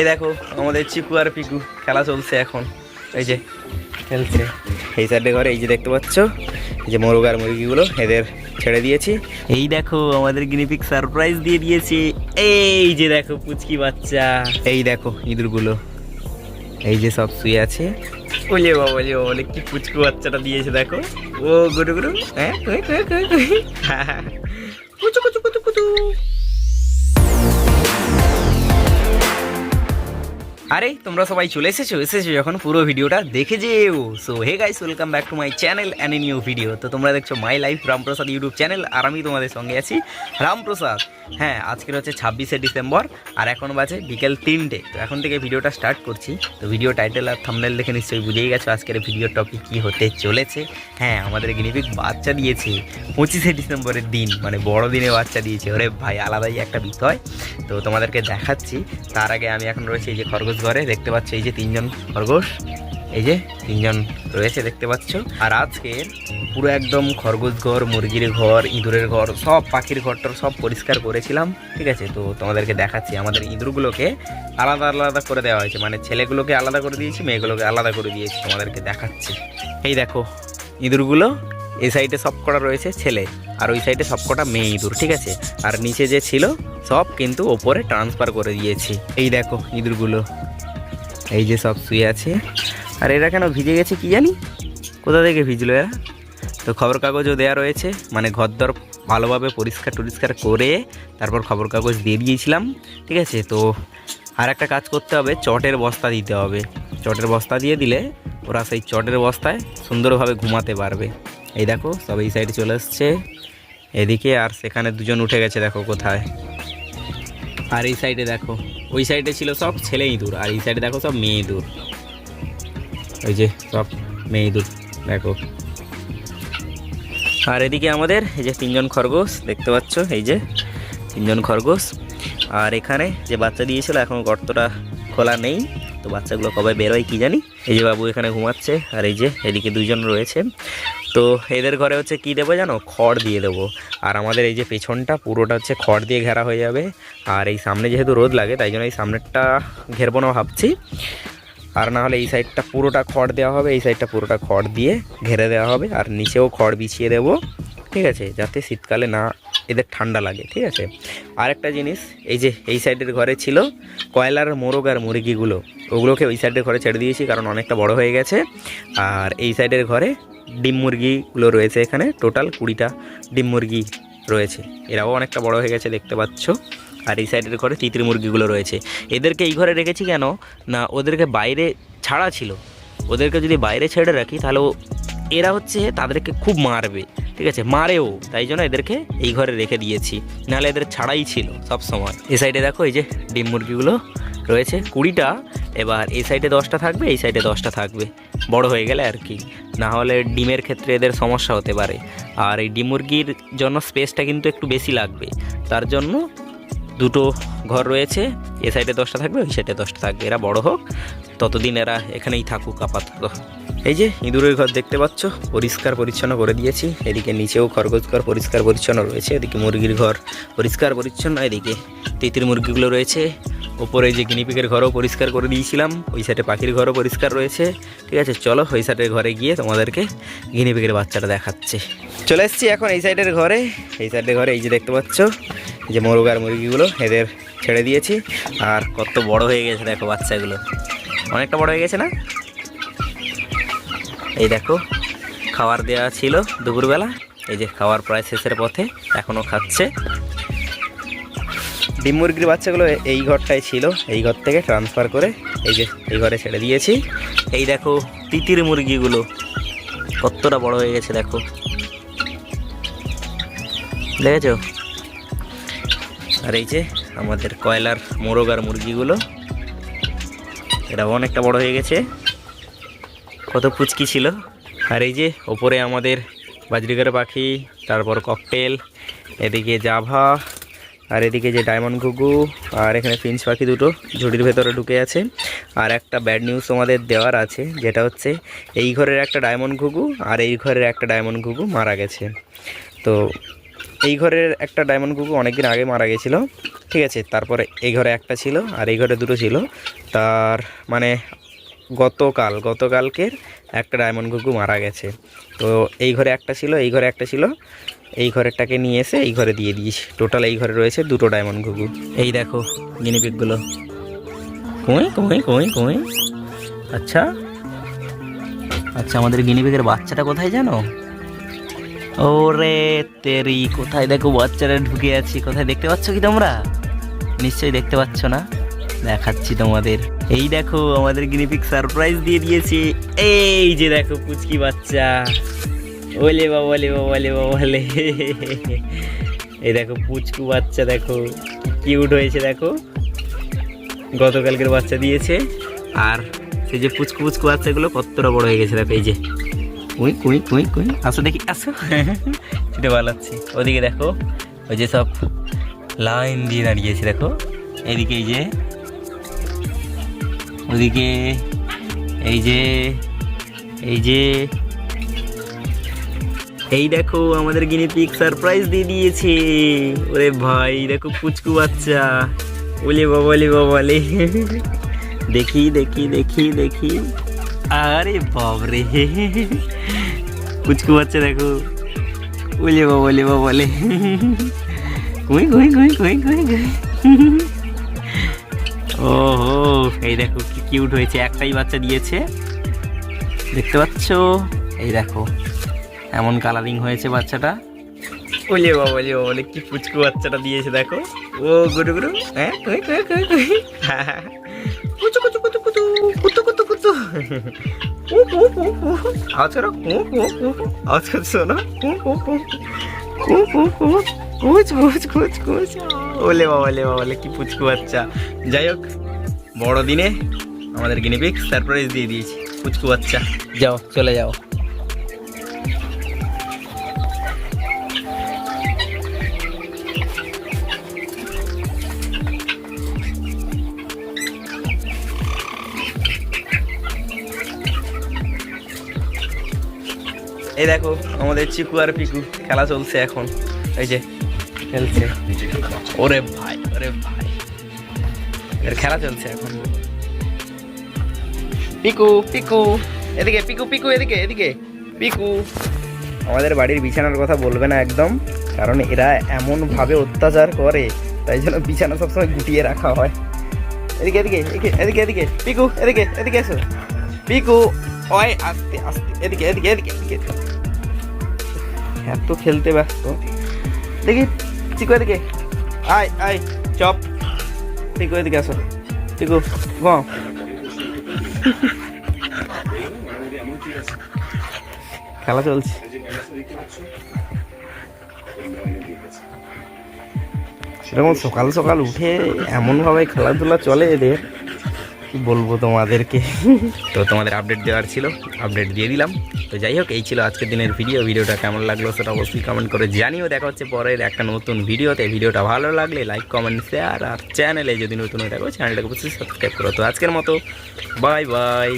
এই দেখো আমাদের চিকু আর পিকু খেলা চলছে এখন। এই যে খেলছে। এই সাইডে ঘরে এই যে দেখতে পাচ্ছ এই যে মোরগ আর মুরগিগুলো এদের ছেড়ে দিয়েছি। এই দেখো আমাদের গিনিপিক সারপ্রাইজ দিয়ে দিয়েছে। এই যে দেখো পুচকি বাচ্চা। এই দেখো ইঁদুরগুলো। এই যে সব শুয়ে আছে। ওলে বাবা ওলে বাবা কি পুচকু বাচ্চাটা দিয়েছে দেখো। ও গুরু গুরু। হ্যাঁ কুই, কুই, কুই। কুচু কুচু আরে, তোমরা সবাই চলে এসেছ? এসেছ যখন পুরো ভিডিওটা দেখে যেও। So hey guys welcome back to my channel and a new video তো তোমরা দেখছ my life Ramprasad YouTube channel আর আমি তোমাদের সঙ্গে আছি রামপ্রসাদ হ্যাঁ আজকের হচ্ছে ছাব্বিশে ডিসেম্বর, আর এখন বাজে বিকেল তিনটে। তো এখন থেকে ভিডিওটা স্টার্ট করছি। তো ভিডিও টাইটেল আর থামনেল দেখে নিশ্চয়ই বুঝেই গেছো আজকের ভিডিও টপিক কী হতে চলেছে। হ্যাঁ আমাদের গিনিপিক বাচ্চা দিয়েছে পঁচিশে ডিসেম্বরের দিন। মানে বড় দিনে বাচ্চা দিয়েছে। ওরে ভাই, আলাদাই একটা বিষয়। তো তোমাদেরকে দেখাচ্ছি। তার আগে আমি এখন রয়েছি যে খরগোশ ঘরে দেখতে পাচ্ছ এই যে তিনজন খরগোশ, এই যে তিনজন রয়েছে দেখতে পাচ্ছ। আর আজকে পুরো একদম খরগোশ ঘর, মুরগির ঘর, ইঁদুরের ঘর, সব পাখির ঘরটার সব পরিষ্কার করেছিলাম, ঠিক আছে? তো তোমাদেরকে দেখাচ্ছি, আমাদের ইঁদুরগুলোকে আলাদা আলাদা করে দেওয়া হয়েছে। মানে ছেলেগুলোকে আলাদা করে দিয়েছি, মেয়েগুলোকে আলাদা করে দিয়েছি, তোমাদেরকে দেখাচ্ছি। এই দেখো, ইঁদুরগুলো এই সাইডে সব কটা রয়েছে ছেলে, আর ওই সাইডে সব কটা মেয়ে ইঁদুর, ঠিক আছে? আর নিচে যে ছিল, সব কিন্তু ওপরে ট্রান্সফার করে দিয়েছি। এই দেখো, ইঁদুরগুলো। এই যে সব শুয়ে আছে। আর এরা কেন ভিজে গেছে কি জানি? কোথা থেকে ভিজলো এরা? তো খবর কাগজও দেওয়া রয়েছে। মানে ঘর ঘরদর ভালোভাবে পরিষ্কার টরিষ্কার করে তারপর খবর কাগজ দিয়ে দিয়েছিলাম। ঠিক আছে? তো আর একটা কাজ করতে হবে, চটের বস্তা দিতে হবে। চটের বস্তা দিয়ে দিলে ওরা সেই চটের বস্তায় সুন্দরভাবে ঘুমাতে পারবে। এই দেখো, সব এই সাইডে চলে এসছে। এদিকে আর সেখানে দুজন উঠে গেছে, দেখো কোথায়। আর এই সাইডে দেখো, ওই সাইডে ছিল সব ছেলে ইঁদুর আর এই সাইডে দেখো সব মেয়ে ইঁদুর ওই যে সব মেয়ে ইঁদুর দেখো। আর এদিকে আমাদের এই যে তিনজন খরগোশ, দেখতে পাচ্ছ, এই যে তিনজন খরগোশ। আর এখানে যে বাচ্চা দিয়েছিল, এখন গর্তটা খোলা নেই। তো বাচ্চাগুলো কবে বেরোয় কি জানি? এই যে বাবু এখানে ঘুমাচ্ছে, আর এই যে এদিকে দুজন রয়েছে। তো এদের ঘরে হচ্ছে কি দেবো জানো? খড় দিয়ে দেবো। আর আমাদের এই যে পেছনটা পুরোটা হচ্ছে খড় দিয়ে ঘেরা হয়ে যাবে। আর এই সামনে যেহেতু রোদ লাগে, তাই জন্য এই সামনেরটা ঘেরবো না ভাবছি। আর না হলে এই সাইডটা পুরোটা খড় দেওয়া হবে, এই সাইডটা পুরোটা খড় দিয়ে ঘেরে দেওয়া হবে। আর নিচেও খড় বিছিয়ে দেবো। ঠিক আছে, যাতে শীতকালে না এদের ঠান্ডা লাগে, ঠিক আছে? আরেকটা জিনিস, এই যে এই সাইডের ঘরে ছিল কয়লার মোরগ আর মুরগিগুলো, ওগুলোকে ওই সাইডের ঘরে ছেড়ে দিয়েছি কারণ অনেকটা বড় হয়ে গেছে। আর এই সাইডের ঘরে ডিম মুরগিগুলো রয়েছে এখানে, টোটাল কুড়িটা ডিম মুরগি রয়েছে। এরাও অনেকটা বড় হয়ে গেছে দেখতে পাচ্ছ। আর এই সাইডের ঘরে তিতির মুরগিগুলো রয়েছে। এদেরকে এই ঘরে রেখেছি কেন? না, ওদেরকে বাইরে ছাড়া ছিল। ওদেরকে যদি বাইরে ছেড়ে রাখি, তাহলে এরা হচ্ছে তাদেরকে খুব মারবে, ঠিক আছে? মারেও, তাই জন্য এদেরকে এই ঘরে রেখে দিয়েছি। নাহলে এদের ছাড়াই ছিল সব সময় এই সাইডে দেখো, এই যে ডিম মুরগিগুলো রয়েছে। কুড়িটা, এবার এই সাইডে দশটা থাকবে, এই সাইডে দশটা থাকবে। বড় হয়ে গেলে আর কি। না হলে ডিমের ক্ষেত্রে এদের সমস্যা হতে পারে। আর এই ডিম মুরগির জন্য স্পেসটা কিন্তু একটু বেশি লাগবে। তার জন্য দুটো ঘর রয়েছে। এ সাইডে দশটা থাকবে, ওই সাইডে দশটা থাকবে। এরা বড় হোক, ততদিন এরা এখানেই থাকুক আপাতত। এই যে ইঁদুরের ঘর দেখতে পাচ্ছ, পরিষ্কার পরিচ্ছন্ন করে দিয়েছি। এদিকে নিচেও খরগোশ ঘর পরিষ্কার পরিচ্ছন্ন রয়েছে, এদিকে মুরগির ঘর পরিষ্কার পরিচ্ছন্ন, এদিকে তিতির মুরগিগুলো রয়েছে। ওপরে যে গিনিপিকের ঘরও পরিষ্কার করে দিয়েছিলাম, ওই সাইডে পাখির ঘরও পরিষ্কার রয়েছে। ঠিক আছে, চলো ওই সাইডের ঘরে গিয়ে তোমাদেরকে গিনিপিকের বাচ্চাটা দেখাচ্ছে। চলে এসেছি এখন এই সাইডের ঘরে। এই সাইডের ঘরে এই যে দেখতে পাচ্ছ যে মোরগ আর মুরগিগুলো, এদের ছেড়ে দিয়েছি। আর কত বড় হয়ে গেছে দেখো বাচ্চাগুলো। অনেকটা বড় হয়ে গেছে না? এই দেখো, খাবার দেওয়া ছিল দুপুরবেলা। এই যে খাওয়ার প্রায় শেষের পথে এখনও খাচ্ছে। ডিম মুরগির বাচ্চাগুলো এই ঘরটায় ছিল, এই ঘর থেকে ট্রান্সফার করে এই যে এই ঘরে ছেড়ে দিয়েছি। এই দেখো, তিতির মুরগিগুলো, কতটা বড় হয়ে গেছে দেখো। দেখেছ? আর এই যে আমাদের কয়লার মোরগ আর মুরগিগুলো এরা অনেকটা বড় হয়ে গেছে। কত পুচকি ছিল? আর এই যে ওপরে আমাদের বাজরিগার পাখি, তারপর ককটেল এদিকে জাভা, আর এদিকে যে ডায়মন্ড ঘুঘু, আর এখানে ফিঞ্চ পাখি দুটো ঝুড়ির ভেতরে ঢুকে আছে। আর একটা ব্যাড নিউজ আমাদের দেওয়ার আছে, যেটা হচ্ছে এই ঘরের একটা ডায়মন্ড ঘুঘু আর এই ঘরের একটা ডায়মন্ড ঘুঘু মারা গেছে। তো এই ঘরের একটা ডায়মন্ড কুকু অনেকদিন আগে মারা গেছিল, ঠিক আছে? তারপরে এই ঘরে একটা ছিল আর এই ঘরে দুটো ছিল। তার মানে গতকাল, গতকালকের একটা ডায়মন্ড কুকু মারা গেছে। তো এই ঘরে একটা ছিল, এই ঘরে একটা ছিল। এই ঘরেরটাকে নিয়ে এসে এই ঘরে দিয়ে দিয়েছি টোটাল এই ঘরে রয়েছে দুটো ডায়মন্ড ঘুঘু। এই দেখো গিনিপিকগুলো কুঁই কুঁই কুঁই কুঁই। আচ্ছা। আচ্ছা আমাদের গিনিপিকের বাচ্চাটা কোথায় জানো? ও ওরে তেরি, কোথায় দেখো বাচ্চারা ঢুকে আছি। কোথায় দেখতে পাচ্ছ কি তোমরা? নিশ্চয়ই দেখতে পাচ্ছ না? দেখাচ্ছি তোমাদের। এই দেখো, আমাদের গিনিপিক সারপ্রাইজ দিয়ে দিয়েছে। এই যে দেখো পুচকি বাচ্চা। ওলে বাবা ওলে বাবা ওলে বাবা, ওলে। এই দেখো পুচকু বাচ্চা, দেখো। কিউট হয়েছে, দেখো। গতকালকের বাচ্চা দিয়েছে। আর সেই যে পুচকু পুচকু বাচ্চাগুলো কতটা বড় হয়ে গেছে, দেখো, এই যে। কুই কুই কুই কুই আসো দেখি, আসো। সেটা ভালাচ্ছি ওদিকে দেখো, ওই যে সব লাইন দিয়ে দাঁড়িয়েছে, দেখো। এদিকে এই যে ওদিকে এই যে এই যে। এই দেখো, আমাদের গিনি গিনিপিক সারপ্রাইজ দিয়ে দিয়েছে। ওরে ভাই দেখো পুচকু বাচ্চা। ওলে বাবা ওলে বাবা লে দেখি দেখি দেখি দেখি। আরে বাবরে পুচকু বাচ্চা দেখো। ওলে বাবা ওলে বাবা লে কুই কুই কুই কুই কুই কুই? এই দেখো কি কিউট হয়েছে একটাই বাচ্চা দিয়েছে দেখতে পাচ্ছ এই দেখো এমন কালারিং হয়েছে বাচ্চাটা ওলে বাবা ওলে বাবা কি পুচকু বাচ্চাটা দিয়েছে দেখো ও গুরু গুরু হ্যাঁ কুচু কুচু কুচু কুচু কুতু কুতু কুতু আওয়াজ করো। আওয়াজ করছ না কুচ কুচ কুচ কুচ ওলে বাবা ওলে বাবা কি পুচকু বাচ্চা যাই হোক বড় দিনে আমাদের গিনিপিক সারপ্রাইজ দিয়ে দিয়েছি পুচকু বাচ্চা। যাও চলে যাও। এই দেখো আমাদের চিকু আর পিকু খেলা চলছে এখন। এই যে খেলছে। ওরে ভাই ওরে ভাই। এর খেলা চলছে এখন। পিকু পিকু, এদিকে, পিকু পিকু, এদিকে এদিকে। পিকু। আমাদের বাড়ির বিছানার কথা বলবে না একদম, কারণ এরা এমন ভাবে অত্যাচার করে, তাই জন্য বিছানা সবসময় গুটিয়ে রাখা হয়। এদিকে এদিকে এদিকে এদিকে পিকু, এদিকে এদিকে এসো। পিকু, ওই, আস্তে আস্তে, এদিকে এদিকে এদিকে এদিকে। এত খেলতে ব্যস্ত। দেখি চিকু এদিকে। আয় আয়, চপ। পিকু এদিকে আসো। পিকু ঘুমাও খেলা চলছে। সেরকম সকাল সকাল উঠে এমনভাবে খেলাধুলা চলে এদের। বলব তোমাদেরকে। তো তোমাদের আপডেট দেওয়ার ছিল আপডেট দিয়ে দিলাম। তো যাই হোক, এই ছিল আজকের দিনের ভিডিও ভিডিওটা কেমন লাগল সেটা অবশ্যই কমেন্ট করে জানিও। দেখা হচ্ছে পরের একটা নতুন ভিডিওতে ভিডিওটা ভালো লাগলে লাইক কমেন্ট শেয়ার আর চ্যানেলে যদি নতুন হয়ে থাকো চ্যানেলটাকে অবশ্যই সাবস্ক্রাইব করো। তো আজকের মতো বাই বাই